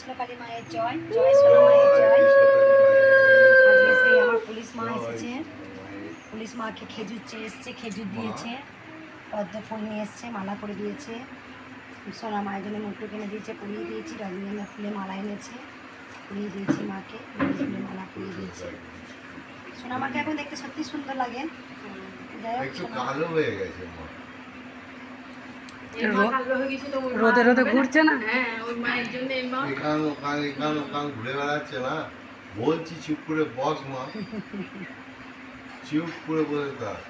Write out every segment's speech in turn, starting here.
কৃষ্ণকালী মায়ের জয় জয় সোনা মায়ের জয়। আজকে সেই আমার পুলিশ মা এসেছে। পুলিশ মাকে খেজুর চেয়ে এসছে খেজুর দিয়েছে পদ্ম ফুল নিয়ে এসছে মালা করে দিয়েছে। সোনা মায়ের জন্য মুট্টু কিনে দিয়েছে পরিয়ে দিয়েছি রজনীগন্ধা ফুলে মালা এনেছে পরিয়ে দিয়েছি মাকে ফুলে মালা পরিয়ে দিয়েছি। সোনা মাকে এখন দেখতে সত্যি সুন্দর লাগে। যাই হোক সোনা কালো হয়ে গেছে রোদে রোদে ঘুরছে না? হ্যাঁ ওই মায়ের জন্য এই মা এখান ওখান এখান ওখান ঘুরে বেড়াচ্ছে না। বলছি চুপ করে বস মা। চুপ করে বসে থাক।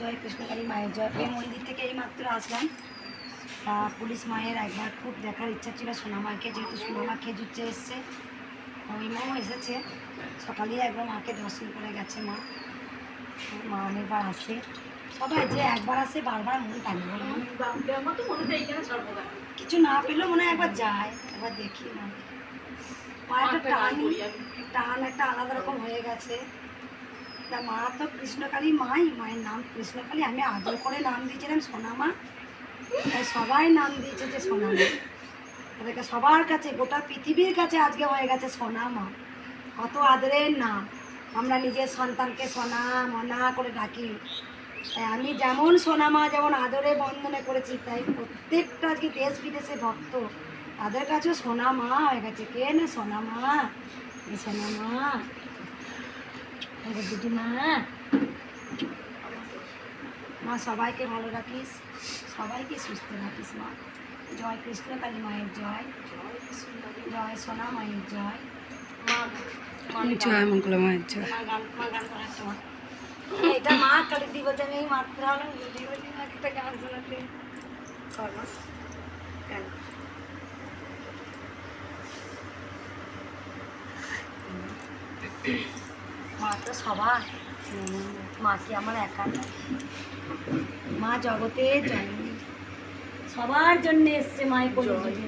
জয় কৃষ্ণকালী মায়ের জয়। এই মন্দির থেকে এই মাত্র আসলাম। তা পুলিশ মায়ের একবার খুব দেখার ইচ্ছা ছিল সোনামাকে যেহেতু সোনামা খেজুর চেয়ে এসছে। ওই মাও এসেছে। সকালেই একবার মাকে দর্শন করে গেছে মা। মা অনেকবার আসে। সবাই যে একবার আসে বারবার মন টানে কিছু না পেলেও মনে হয় একবার যায় একবার দেখি মা। একটা টান টান একটা আলাদা রকম হয়ে গেছে। তা মা তো কৃষ্ণকালী মাই মায়ের নাম কৃষ্ণকালী। আমি আদর করে নাম দিয়েছিলাম সোনামা তাই সবাই নাম দিয়েছে যে সোনামা। তাদেরকে সবার কাছে, গোটা পৃথিবীর কাছে আজকে হয়ে গেছে সোনামা। কত আদরের নাম। আমরা নিজের সন্তানকে সোনা মনা করে ডাকি। তাই আমি যেমন সোনামা, যেমন আদরে বন্ধনে করেছি, তাই প্রত্যেকটা আজকে দেশ বিদেশে ভক্ত, তাদের কাছেও সোনা মা হয়ে গেছে। কে না সোনা মা এই সোনা মা সবাইকে ভালো রাখিস। সবাইকে সুস্থ রাখিস মা। জয় কৃষ্ণ কালী মায়ের জয়। জয় সোনা মায়ের জয়। জয় মঙ্গলা মায়ের জয়। মা গান মা এটা মা কালী দিবস আমি মাত্র হলাম একটা গান শোনাতে গান। মা তো সবার মা কি আমার একা। না মা জননী সবার জন্য এসছে কলিযুগে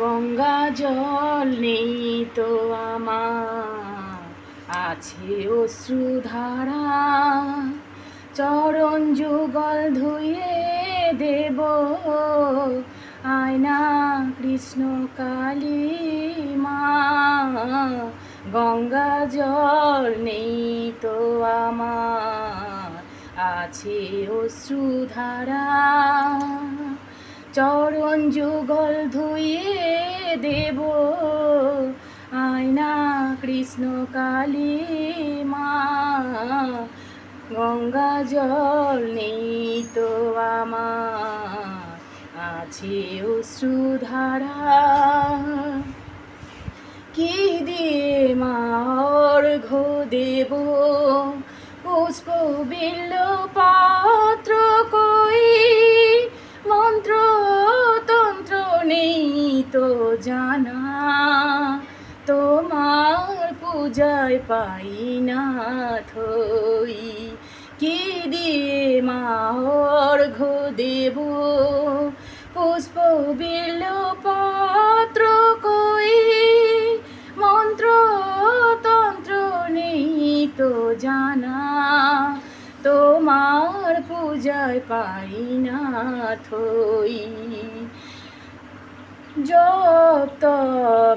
গঙ্গা জল নেই তো আমার আছে অশ্রুধারা চরণ যুগল ধুয়ে দেব আয়না কৃষ্ণ কালী। মা গঙ্গা জল নেই তো আমার। আছে অশ্রুধারা, চরণ যুগল ধুয়ে দেব। আয়না কৃষ্ণ কালী মা, গঙ্গা জল নেই তো আমার। আছে অশ্রুধারা। কি দিয়ে মার ঘো দেব পুষ্প বিল্ল পাত্র কই? মন্ত্র তন্ত্র নেই তো জানা। তোমার পূজায় পাই না থই। কি দিয়ে মার ঘো দেব পুষ্প বিল্ল পাত্র পূজায় পাই না থই।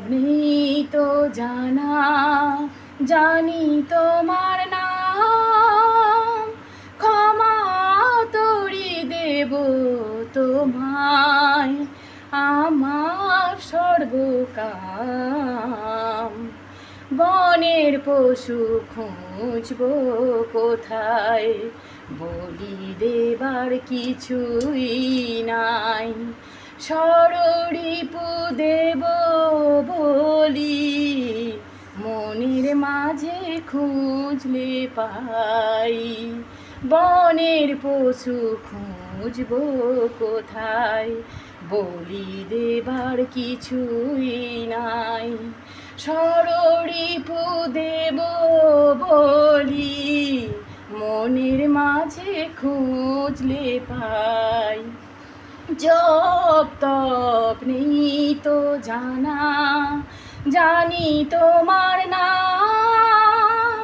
নেই তো জানা, জানি তোমার নাম। ক্ষমা তরি দেব তোমায়। আমার সর্বকাম বনের পশু খুঁজব কোথায়? বলি দেবার কিছুই নাই। সররিপু দেব বলি, মনের মাঝে খুঁজলে পাই। বনের পশু খুঁজব কোথায়? বলি দেবার কিছুই নাই। সররিপু দেব বলি, মনের মাঝে খুঁজলে পাই। জপ তপ নেই তো জানা, জানি তোমার নাম।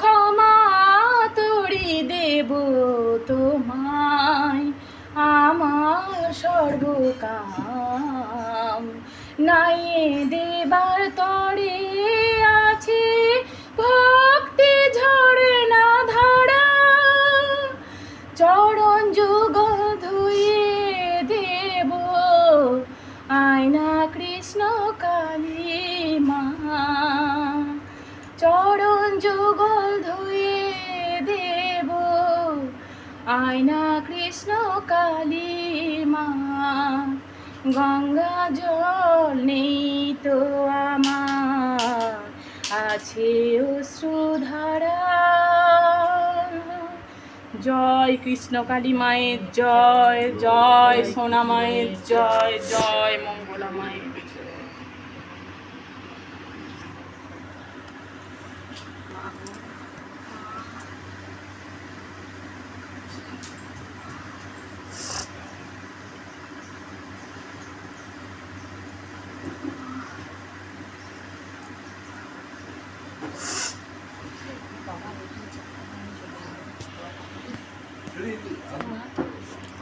ক্ষমা তরি দেব তোমায়, আমার সর্বকাম নাইয়ে দেবার তরে আছে ভক্তি ঝরনা ধারা। চরণ যুগ ধুয়ে দেব আয়না কৃষ্ণ কালী মা। চরণ যুগল ধুয়ে দেব আয়না কৃষ্ণ কালী মা। গঙ্গা জল নেই তো আমার, আছে অশ্রুধারা জয় কৃষ্ণ কালী মায়ের জয় জয় সোনা মায়ের জয় জয় মঙ্গলা মায়ের জয়।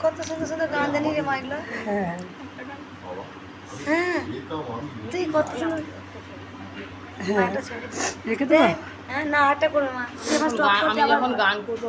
কত সুন্দর সুন্দর গান জানি রে মা হ্যাঁ। হ্যাঁ। তুই কত সুন্দর হ্যাঁ। রেখে দেবো হ্যাঁ না আটটা করে মা। আমি যখন গান করব